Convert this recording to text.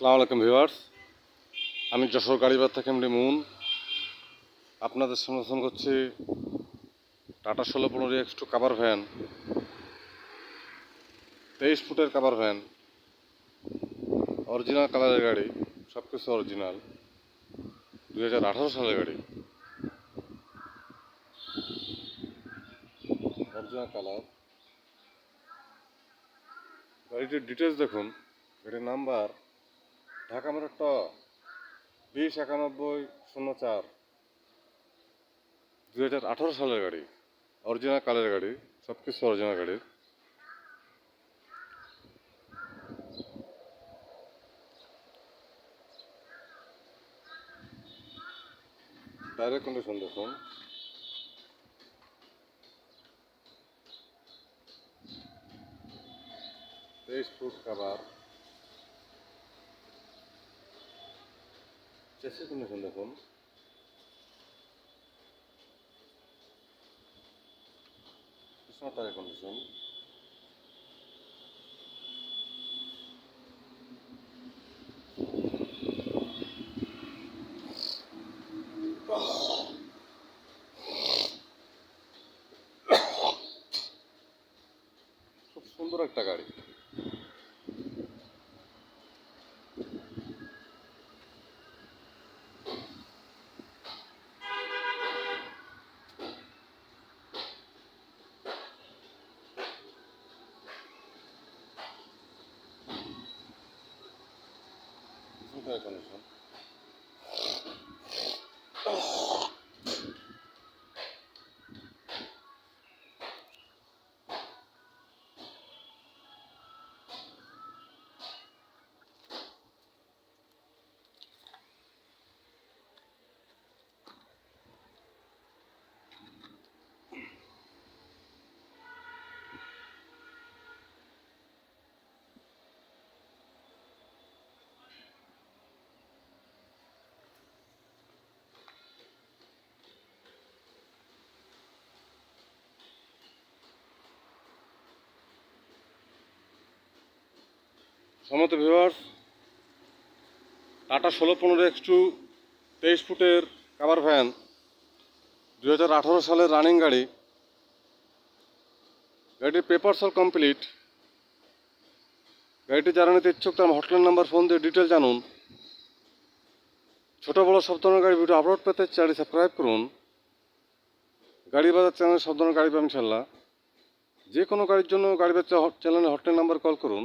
সালাম আলাইকুম ভিউয়ার্স। আমি যশোর গাড়িবার থেকে এমডি মুন আপনাদের সমর্থন করছি টাটা ষোলো পনেরো এক্স টু কাভার ভ্যান তেইশ ফুটের কাভার ভ্যান অরিজিনাল কালারের গাড়ি সব কিছু অরিজিনাল দুই হাজার আঠারো সালের গাড়ি। অরিজিনাল কালার গাড়িটির ডিটেলস দেখুন। গাড়ির নাম্বার ঢাকা মেরো ট, বিশ একানব্বই শূন্য চার। দুই হাজার আঠারো সালের গাড়ি অরিজিনাল কালের গাড়ি সব কিছু অরিজিনাল গাড়ির। ডাইরেক্ট কন্ডিশন দেখুন। তেইশ ফুট কাবার চেসের কন্ডিশন দেখুন কন্ডিশন খুব সুন্দর একটা গাড়ি ね、彼ん。সমত ভিউয়ার্স টাটা ষোলো পনেরো এক্স টু তেইশ ফুটের কাভার ভ্যান দু হাজার আঠারো সালের রানিং গাড়ি। গাড়িটির পেপারস অল কমপ্লিট গাড়িটি যারা নিতে ইচ্ছুক তার হটলাইন নাম্বার ফোন দিয়ে ডিটেল জানুন। ছোটো বড়ো সব ধরনের গাড়ি ভিডিও আপলোড পেতে চ্যানেলটি সাবস্ক্রাইব করুন। গাড়ি বাজার চ্যানেলে সব ধরনের গাড়ি পাবেন ইনশাল্লাহ যে কোনো গাড়ির জন্য গাড়ি বেচা চ্যানেলে হটলাইন নাম্বার কল করুন।